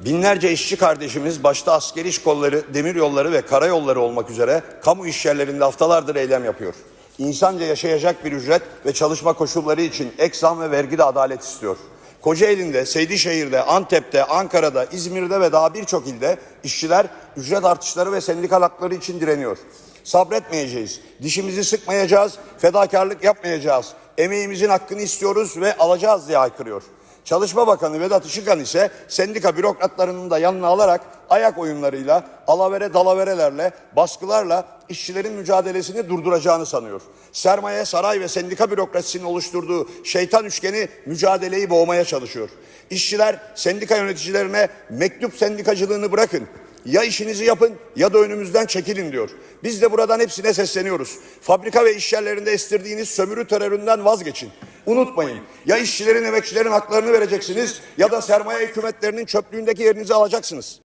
Binlerce işçi kardeşimiz başta askeri iş kolları, demir yolları ve karayolları olmak üzere kamu iş yerlerinde haftalardır eylem yapıyor. İnsanca yaşayacak bir ücret ve çalışma koşulları için ek zam ve vergide adalet istiyor. Kocaeli'nde, Seydişehir'de, Antep'te, Ankara'da, İzmir'de ve daha birçok ilde işçiler ücret artışları ve sendikal hakları için direniyor. Sabretmeyeceğiz, dişimizi sıkmayacağız, fedakarlık yapmayacağız. Emeğimizin hakkını istiyoruz ve alacağız diye haykırıyor. Çalışma Bakanı Vedat Işıkhan ise sendika bürokratlarının da yanına alarak ayak oyunlarıyla, alavere dalaverelerle, baskılarla işçilerin mücadelesini durduracağını sanıyor. Sermaye, saray ve sendika bürokrasisinin oluşturduğu şeytan üçgeni mücadeleyi boğmaya çalışıyor. İşçiler sendika yöneticilerine mektup sendikacılığını bırakın. Ya işinizi yapın ya da önümüzden çekilin diyor. Biz de buradan hepsine sesleniyoruz. Fabrika ve iş yerlerinde estirdiğiniz sömürü teröründen vazgeçin. Unutmayın ya işçilerin emekçilerin haklarını vereceksiniz ya da sermaye hükümetlerinin çöplüğündeki yerinizi alacaksınız.